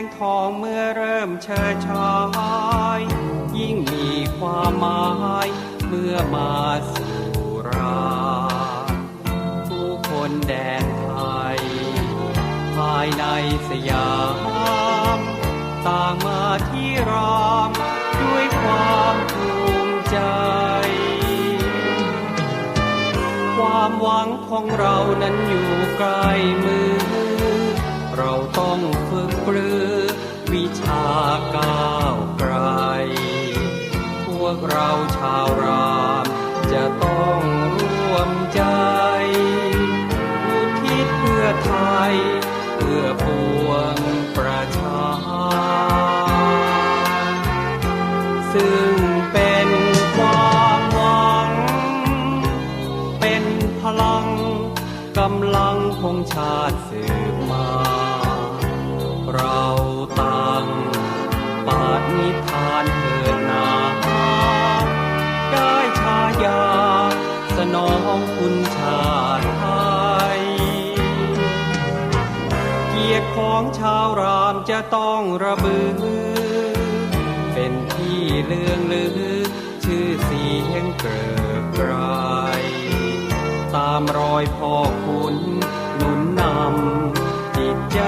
งทองเมื่อเริ่มเชิดชายยิ่งมีความหมายเมื่อมาสู่ราผู้คนแดนไทย ภายในสยาม ต่างมาที่ราม ด้วยความภูมิใจ ความหวังของเรานั้นอยู่ใกล้มือ เราต้องฝึก วกเราชาวรามจะต้องร่วมใจอุทิศเพื่อไทย เพื่อปวงประชา ซึ่งเป็นความหวัง เป็นพลังกำลังของชาติสืบมา เราตั้งปาณิธานเถิดนาายา สนองคุณชาติไทย เกียรติของชาวรามจะต้องระบือ เป็นที่เลื่องลือ ชื่อเสียงเกริกไกรตามรอยพ่อคุณหนุนนำจิตใจ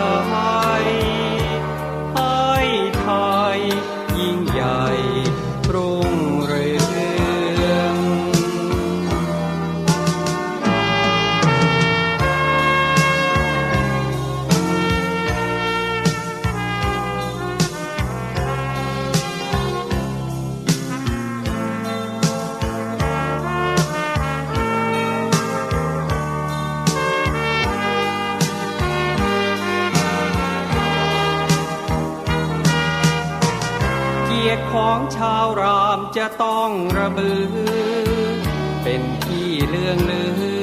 ของชาวรามจะต้องระบือ เป็นที่เลื่องลือ